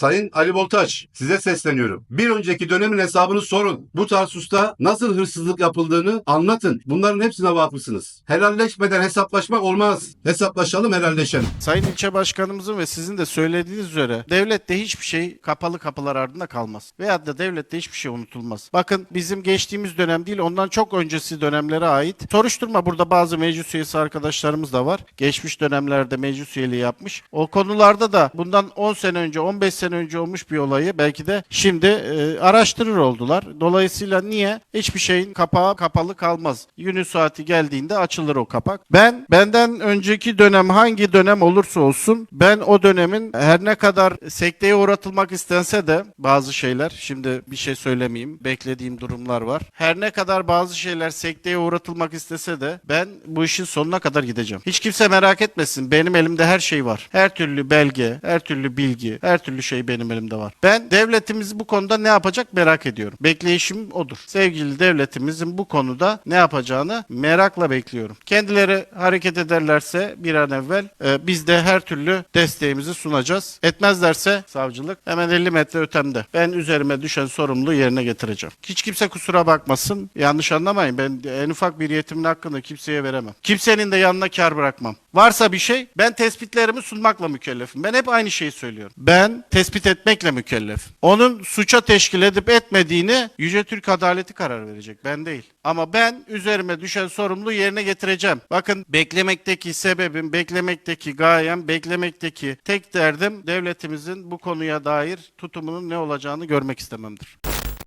Sayın Ali Boltaç, size sesleniyorum. Bir önceki dönemin hesabını sorun. Bu tarsusta nasıl hırsızlık yapıldığını anlatın. Bunların hepsine vakıfsınız. Helalleşmeden hesaplaşmak olmaz. Hesaplaşalım, helalleşelim. Sayın ilçe başkanımızın ve sizin de söylediğiniz üzere devlette hiçbir şey kapalı kapılar ardında kalmaz. Veyahut da devlette hiçbir şey unutulmaz. Bakın bizim geçtiğimiz dönem değil ondan çok öncesi dönemlere ait soruşturma burada bazı meclis üyesi arkadaşlarımız da var. Geçmiş dönemlerde meclis üyeliği yapmış. O konularda da bundan 10 sene önce 15 sene önce olmuş bir olayı belki de şimdi e, araştırır oldular. Dolayısıyla niye? Hiçbir şeyin kapağı kapalı kalmaz. Günü saati geldiğinde açılır o kapak. Ben benden önceki dönem hangi dönem olursa olsun ben o dönemin her ne kadar sekteye uğratılmak istense de bazı şeyler şimdi bir şey söylemeyeyim beklediğim durumlar var. Her ne kadar bazı şeyler sekteye uğratılmak istese de ben bu işin sonuna kadar gideceğim. Hiç kimse merak etmesin benim elimde her şey var. Her türlü belge, her türlü bilgi, her türlü şey benim elimde var. Ben devletimiz bu konuda ne yapacak merak ediyorum. Bekleyişim odur. Sevgili devletimizin bu konuda ne yapacağını merakla bekliyorum. Kendileri hareket ederlerse bir an evvel e, biz de her türlü desteğimizi sunacağız. Etmezlerse savcılık hemen 50 metre ötemde. Ben üzerime düşen sorumluluğu yerine getireceğim. Hiç kimse kusura bakmasın. Yanlış anlamayın. Ben en ufak bir yetimin hakkını kimseye veremem. Kimsenin de yanına kar bırakmam. Varsa bir şey ben tespitlerimi sunmakla mükellefim. Ben hep aynı şeyi söylüyorum. Ben tespit etmekle mükellefim. Onun suça teşkil edip etmediğini Yüce Türk Adaleti karar verecek. Ben değil. Ama ben üzerime düşen sorumluluğu yerine getireceğim. Bakın beklemekteki sebebim, beklemekteki gayem, beklemekteki tek derdim devletimizin bu konuya dair tutumunun ne olacağını görmek istememdir.